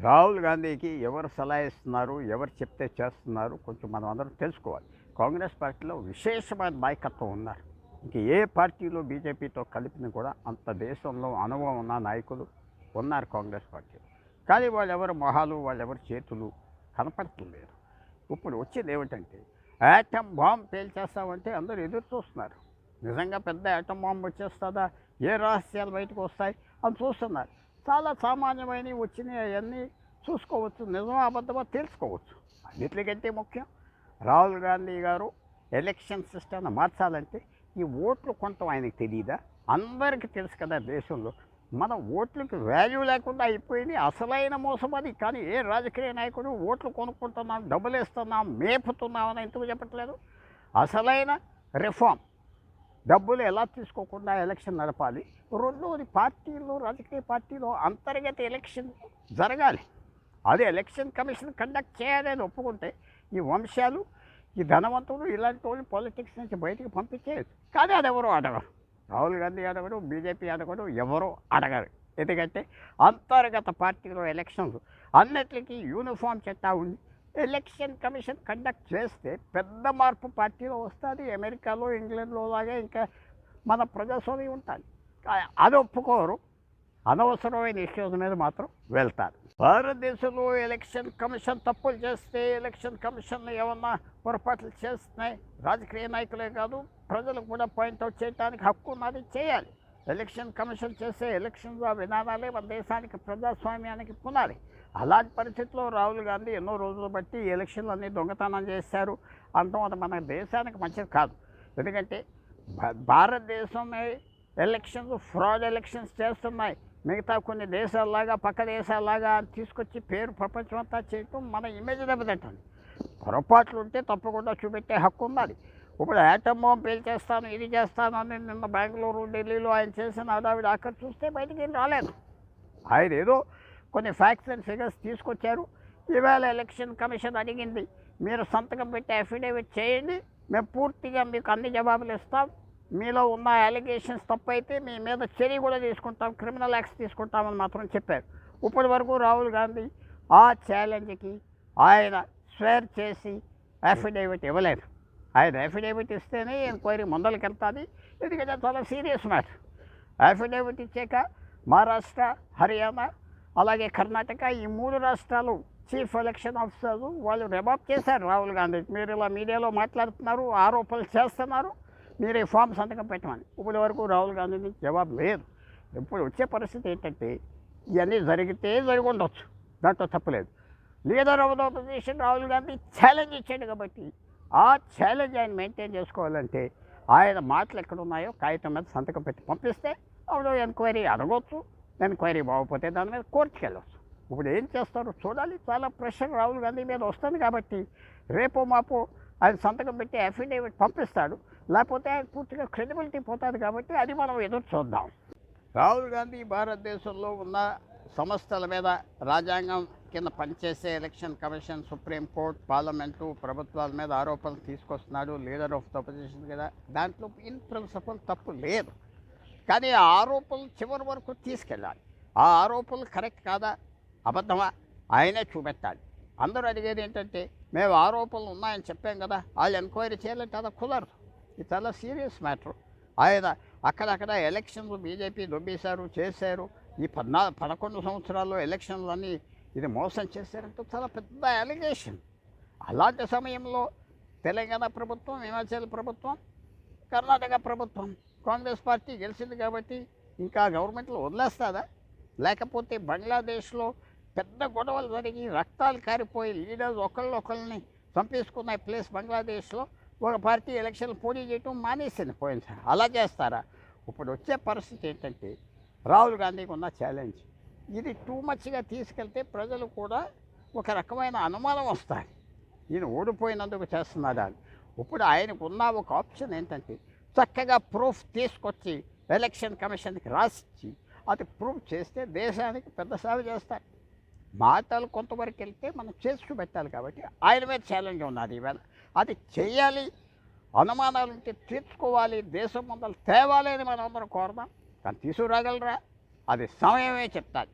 రాహుల్ గాంధీకి ఎవరు సలహా ఇస్తున్నారు ఎవరు చెప్తే చేస్తున్నారు కొంచెం మనం అందరం తెలుసుకోవాలి. కాంగ్రెస్ పార్టీలో విశేషమైన నాయకత్వం ఉన్నారు. ఇంక ఏ పార్టీలో బీజేపీతో కలిపిన కూడా అంత దేశంలో అనుభవం ఉన్న నాయకులు ఉన్నారు కాంగ్రెస్ పార్టీలో. కానీ వాళ్ళెవరు మొహాలు వాళ్ళెవరు చేతులు కనపడట్లేదు. ఇప్పుడు వచ్చేది ఏమిటంటే యాటమ్ బాంబ్ పేల్చేస్తామంటే అందరూ ఎదురు చూస్తున్నారు. నిజంగా పెద్ద యాటమ్ బాంబ్ వచ్చేస్తుందా? ఏ రహస్యాలు బయటకు వస్తాయి? అని చూస్తున్నారు. చాలా సామాన్యమైనవి వచ్చినాయి అవన్నీ చూసుకోవచ్చు నిజమా అబద్ధమా తెలుసుకోవచ్చు. అన్నిటికంటే ముఖ్యం రాహుల్ గాంధీ గారు ఎలక్షన్ సిస్టమ్ని మార్చాలంటే ఈ ఓట్లు కొంత ఆయనకి తెలియదా అందరికీ తెలుసు కదా దేశంలో. మన ఓట్లకి వాల్యూ లేకుండా అయిపోయింది అసలైన మోసం అది. కానీ ఏ రాజకీయ నాయకుడు ఓట్లు కొనుక్కుంటున్నాం డబ్బులు ఇస్తున్నాం మేపుతున్నాం అని ఎందుకు చెప్పట్లేదు? అసలైన రిఫార్మ్ డబ్బులు ఎలా తీసుకోకుండా ఎలక్షన్ నడపాలి? రెండవది పార్టీలు రాజకీయ పార్టీలో అంతర్గత ఎలక్షన్ జరగాలి. అదే ఎలక్షన్ కమిషన్ కండక్ట్ చేయాలని ఒప్పుకుంటే ఈ వంశాలు ఈ ధనవంతులు ఇలాంటి వాళ్ళు పాలిటిక్స్ నుంచి బయటికి పంపించేయచ్చు కానీ అది ఎవరో అడగరు. రాహుల్ గాంధీ అడగడు బీజేపీ అడగడు ఎవరో అడగరు. ఎందుకంటే అంతర్గత పార్టీలో ఎలక్షన్స్ అన్నిటికీ యూనిఫామ్ చట్టా ఉంది. ఎలక్షన్ కమిషన్ కండక్ట్ చేస్తే పెద్ద మార్పు పార్టీలో వస్తుంది అమెరికాలో ఇంగ్లాండ్లో లాగా ఇంకా మన ప్రజాస్వామ్యం ఉంటుంది అది ఒప్పుకోరు. అనవసరమైన ఇష్యూస్ మీద మాత్రం వెళ్తారు. భారతదేశంలో ఎలక్షన్ కమిషన్ తప్పులు చేస్తే ఎలక్షన్ కమిషన్ ఏమన్నా పొరపాట్లు చేస్తున్నాయి రాజకీయ నాయకులే కాదు ప్రజలకు కూడా పాయింట్అవుట్ చేయడానికి హక్కు ఉన్నది చేయాలి. ఎలక్షన్ కమిషన్ చేసే ఎలక్షన్ విధానాలే మన దేశానికి ప్రజాస్వామ్యానికి పునాది. అలాంటి పరిస్థితిలో రాహుల్ గాంధీ ఎన్నో రోజులు బట్టి ఎలక్షన్లు అన్నీ దొంగతనం చేశారు. అంటాం అది మన దేశానికి మంచిది కాదు. ఎందుకంటే భారతదేశమే ఎలక్షన్స్ ఫ్రాడ్ ఎలక్షన్స్ చేస్తున్నాయి. మిగతా కొన్ని దేశాల్లాగా పక్క దేశాల్లాగా తీసుకొచ్చి పేరు ప్రపంచం అంతా చేయటం మన ఇమేజ్ దెబ్బతింటుంది. పొరపాట్లు ఉంటే తప్పకుండా చూపెట్టే హక్కు ఉన్నది. ఇప్పుడు యాటమ్ బాంబు పేల్చేస్తాను ఇది చేస్తాను అని నిన్న బెంగళూరు ఢిల్లీలో ఆయన చేసిన హడావిడి అక్కడ చూస్తే బయటికి రాలేదు. ఆయన ఏదో కొన్ని ఫ్యాక్ట్స్ అండ్ ఫిగర్స్ తీసుకొచ్చారు. ఈవేళ ఎలక్షన్ కమిషన్ అడిగింది మీరు సంతకం పెట్టి అఫిడేవిట్ చేయండి మేము పూర్తిగా మీకు అన్ని జవాబులు ఇస్తాం. మీలో ఉన్న అలిగేషన్స్ తప్పైతే మీ మీద చర్య కూడా తీసుకుంటాం క్రిమినల్ యాక్ట్స్ తీసుకుంటామని మాత్రం చెప్పారు. ఇప్పటి వరకు రాహుల్ గాంధీ ఆ ఛాలెంజ్కి ఆయన స్వేర్ చేసి అఫిడేవిట్ ఇవ్వలేదు. ఆయన అఫిడేవిట్ ఇస్తేనే ఎంక్వైరీ ముందరికి వెళ్తుంది ఎందుకంటే చాలా సీరియస్ మ్యాటర్ అఫిడేవిట్ ఇచ్చాక మహారాష్ట్ర హర్యానా అలాగే కర్ణాటక ఈ మూడు రాష్ట్రాలు చీఫ్ ఎలక్షన్ ఆఫీసర్లు వాళ్ళు రిబాబ్ చేశారు రాహుల్ గాంధీ. మీరు ఇలా మీడియాలో మాట్లాడుతున్నారు ఆరోపణలు చేస్తున్నారు మీరు ఈ ఫామ్ సంతకం పెట్టమని. ఇప్పటి వరకు రాహుల్ గాంధీని జవాబు లేదు. ఇప్పుడు వచ్చే పరిస్థితి ఏంటంటే ఇవన్నీ జరిగితే జరిగి ఉండొచ్చు దాంట్లో తప్పలేదు leader of the opposition Rahul Gandhi challenge ఇచ్చాడు కాబట్టి ఆ ఛాలెంజ్ ఆయన మెయింటైన్ చేసుకోవాలంటే ఆయన మాటలు ఎక్కడ ఉన్నాయో కాగితం మీద సంతకం పెట్టి పంపిస్తే అప్పుడు ఎంక్వైరీ అడగవచ్చు ఎంక్వైరీ బాగోపోతే దాని మీద కోర్టుకి వెళ్ళవచ్చు ఇప్పుడు ఏం చేస్తారు? చూడాలి చాలా ప్రెషర్ రాహుల్ గాంధీ మీద వస్తుంది కాబట్టి రేపో మాపో ఆయన సంతకం పెట్టి అఫిడేవిట్ పంపిస్తాడు లేకపోతే ఆయన పూర్తిగా క్రెడిబిలిటీ పోతుంది కాబట్టి అది మనం ఎదురు చూద్దాం. రాహుల్ గాంధీ భారతదేశంలో ఉన్న సంస్థల మీద రాజ్యాంగం కింద పనిచేసే ఎలక్షన్ కమిషన్ సుప్రీంకోర్టు పార్లమెంటు ప్రభుత్వాల మీద ఆరోపణలు తీసుకొస్తున్నాడు లీడర్ ఆఫ్ ద అపోజిషన్ కదా. దాంట్లో ఇన్ ప్రిన్సిపల్ తప్పు లేదు. కానీ ఆ ఆరోపణలు చివరి వరకు తీసుకెళ్ళాలి. ఆ ఆరోపణలు కరెక్ట్ కాదా? అబద్ధమా? ఆయనే చూపెట్టాలి. అందరూ అడిగేది ఏంటంటే మేము ఆరోపణలు ఉన్నాయని చెప్పాం కదా వాళ్ళు ఎంక్వైరీ చేయాలంటే అది కుదరదు. ఇది చాలా సీరియస్ మ్యాటర్ ఆయన అక్కడక్కడ ఎలక్షన్స్ బీజేపీ దొబ్బేశారు చేశారు. ఈ పద్నా పదకొండు సంవత్సరాల్లో ఎలక్షన్లన్నీ ఇది మోసం చేశారంటే చాలా పెద్ద అలిగేషన్ అలాంటి సమయంలో తెలంగాణ ప్రభుత్వం హిమాచల్ ప్రభుత్వం కర్ణాటక ప్రభుత్వం కాంగ్రెస్ పార్టీ గెలిచింది కాబట్టి ఇంకా గవర్నమెంట్లో వదిలేస్తుందా లేకపోతే బంగ్లాదేశ్లో పెద్ద గొడవలు జరిగి రక్తాలు కారిపోయి లీడర్స్ ఒకళ్ళొకళ్ళని చంపేసుకున్న ప్లేస్ బంగ్లాదేశ్లో ఒక పార్టీ ఎలక్షన్లు పోటీ చేయటం మానేసింది పోయింది అలా చేస్తారా? ఇప్పుడు వచ్చే పరిస్థితి ఏంటంటే రాహుల్ గాంధీకి ఉన్న ఛాలెంజ్ ఇది టూ మచ్గా తీసుకెళ్తే ప్రజలు కూడా ఒక రకమైన అనుమానం వస్తాయి. ఈయన ఓడిపోయినందుకు చేస్తున్నాడా? అని ఇప్పుడు ఆయనకు ఉన్న ఒక ఆప్షన్ ఏంటంటే చక్కగా ప్రూఫ్ తీసుకొచ్చి ఎలక్షన్ కమిషన్కి రాసిచ్చి అది ప్రూఫ్ చేస్తే దేశానికి పెద్ద సేవ చేస్తారు. మాటలు కొంతవరకు వెళ్తే మనం చేసి పెట్టాలి కాబట్టి ఆయన మీద ఛాలెంజ్ ఉన్నది. ఈవేళ అది చేయాలి అనుమానాలు ఉంటే తీర్చుకోవాలి దేశం ముందర తేవాలి అని మనం అందరం కోరదాం. కానీ తీసుకురాగలరా? అది సమయమే చెప్తాది